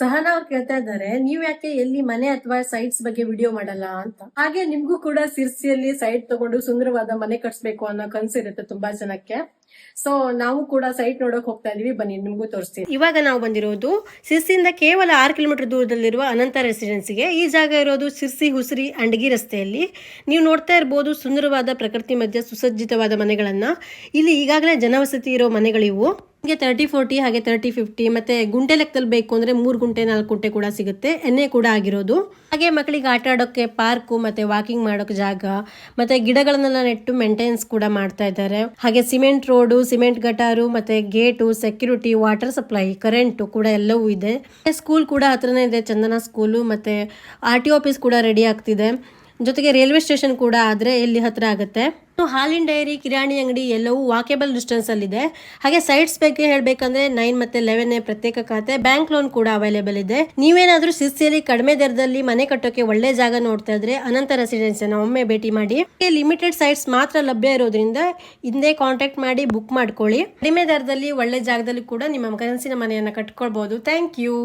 ಸಹನಾ ಅವ್ರು ಕೇಳ್ತಾ ಇದ್ದಾರೆ, ನೀವ್ ಯಾಕೆ ಎಲ್ಲಿ ಮನೆ ಅಥವಾ ಸೈಟ್ಸ್ ಬಗ್ಗೆ ವಿಡಿಯೋ ಮಾಡಲ್ಲ ಅಂತ? ಹಾಗೆ ನಿಮ್ಗೂ ಕೂಡ ಸಿರ್ಸಿಯಲ್ಲಿ ಸೈಟ್ ತಗೊಂಡು ಸುಂದರವಾದ ಮನೆ ಕಟ್ಸ್ಬೇಕು ಅನ್ನೋ ಕನ್ಸಿರುತ್ತೆ ತುಂಬಾ ಜನಕ್ಕೆ. ಸೊ ನಾವು ಕೂಡ ಸೈಟ್ ನೋಡಕ್ ಹೋಗ್ತಾ ಇದೀವಿ. ಬನ್ನಿ, ನಿಮ್ಗೂ ತೋರಿಸ್ತೀನಿ. ಇವಾಗ ನಾವು ಬಂದಿರೋದು ಸಿರ್ಸಿಯಿಂದ ಕೇವಲ ಆರು ಕಿಲೋಮೀಟರ್ ದೂರದಲ್ಲಿರುವ ಅನಂತ ರೆಸಿಡೆನ್ಸಿಗೆ ಈ ಜಾಗ ಇರೋದು ಸಿರ್ಸಿ ಹುಸಿರಿ ಅಂಡಗಿ ರಸ್ತೆಯಲ್ಲಿ. ನೀವು ನೋಡ್ತಾ ಇರ್ಬೋದು ಸುಂದರವಾದ ಪ್ರಕೃತಿ ಮಧ್ಯೆ ಸುಸಜ್ಜಿತವಾದ ಮನೆಗಳನ್ನ. ಇಲ್ಲಿ ಈಗಾಗಲೇ ಜನವಸತಿ ಇರೋ ಮನೆಗಳಿವು. ನಿಮಗೆ ತರ್ಟಿ ಫೋರ್ಟಿ ಹಾಗೆ ತರ್ಟಿ ಫಿಫ್ಟಿ ಮತ್ತೆ ಗುಂಟೆ ಲೆಕ್ಕದಲ್ಲಿ ಬೇಕು ಅಂದ್ರೆ ಮೂರು ಗುಂಟೆ, ನಾಲ್ಕು ಗುಂಟೆ ಕೂಡ ಸಿಗುತ್ತೆ. ಎಣ್ಣೆ ಕೂಡ ಆಗಿರೋದು. ಹಾಗೆ ಮಕ್ಕಳಿಗೆ ಆಟ ಆಡೋಕ್ಕೆ ಪಾರ್ಕು ಮತ್ತೆ ವಾಕಿಂಗ್ ಮಾಡೋಕೆ ಜಾಗ, ಮತ್ತೆ ಗಿಡಗಳನ್ನೆಲ್ಲ ನೆಟ್ಟು ಮೇಂಟೆನೆನ್ಸ್ ಕೂಡ ಮಾಡ್ತಾ ಇದ್ದಾರೆ. ಹಾಗೆ ಸಿಮೆಂಟ್ ರೋಡು ಸಿಮೆಂಟ್ ಗಟಾರು ಮತ್ತೆ gate security water supply current ಕೂಡ ಎಲ್ಲವೂ ಇದೆ. ಸ್ಕೂಲ್ ಕೂಡ ಹತ್ರನೇ ಇದೆ, ಚಂದನ ಸ್ಕೂಲು ಮತ್ತೆ ಆರ್ ಟಿ ಆಫೀಸ್ ಕೂಡ ರೆಡಿ ಆಗ್ತಿದೆ. ಜೊತೆಗೆ ರೈಲ್ವೆ ಸ್ಟೇಷನ್ ಕೂಡ ಆದ್ರೆ ಇಲ್ಲಿ ಹತ್ರ ಆಗುತ್ತೆ. ಹಾಲಿನ ಡೈರಿ, ಕಿರಾಣಿ ಅಂಗಡಿ ಎಲ್ಲವೂ ವಾಕೇಬಲ್ ಡಿಸ್ಟೆನ್ಸ್ ಅಲ್ಲಿದೆ. ಹಾಗೆ ಸೈಟ್ಸ್ ಬಗ್ಗೆ ಹೇಳಬೇಕಂದ್ರೆ ನೈನ್ ಮತ್ತೆ ಲೆವೆನ್ ಪ್ರತ್ಯೇಕ ಖಾತೆ ಬ್ಯಾಂಕ್ ಲೋನ್ ಕೂಡ ಅವೈಲೇಬಲ್ ಇದೆ. ನೀವೇನಾದ್ರೂ ಸಿಸಿಯಲ್ಲಿ ಕಡಿಮೆ ದರದಲ್ಲಿ ಮನೆ ಕಟ್ಟೋಕೆ ಒಳ್ಳೆ ಜಾಗ ನೋಡ್ತಾ ಇದ್ರೆ ಅನಂತ ರೆಸಿಡೆನ್ಸ್ ಒಮ್ಮೆ ಭೇಟಿ ಮಾಡಿ. ಲಿಮಿಟೆಡ್ ಸೈಟ್ಸ್ ಮಾತ್ರ ಲಭ್ಯ ಇರೋದ್ರಿಂದ ಹಿಂದೆ ಕಾಂಟ್ಯಾಕ್ಟ್ ಮಾಡಿ ಬುಕ್ ಮಾಡ್ಕೊಳ್ಳಿ. ಕಡಿಮೆ ದರದಲ್ಲಿ ಒಳ್ಳೆ ಜಾಗದಲ್ಲಿ ಕೂಡ ನಿಮ್ಮ ಕನಸಿನ ಮನೆಯನ್ನ ಕಟ್ಕೊಳ್ಬಹುದು ಥ್ಯಾಂಕ್ ಯು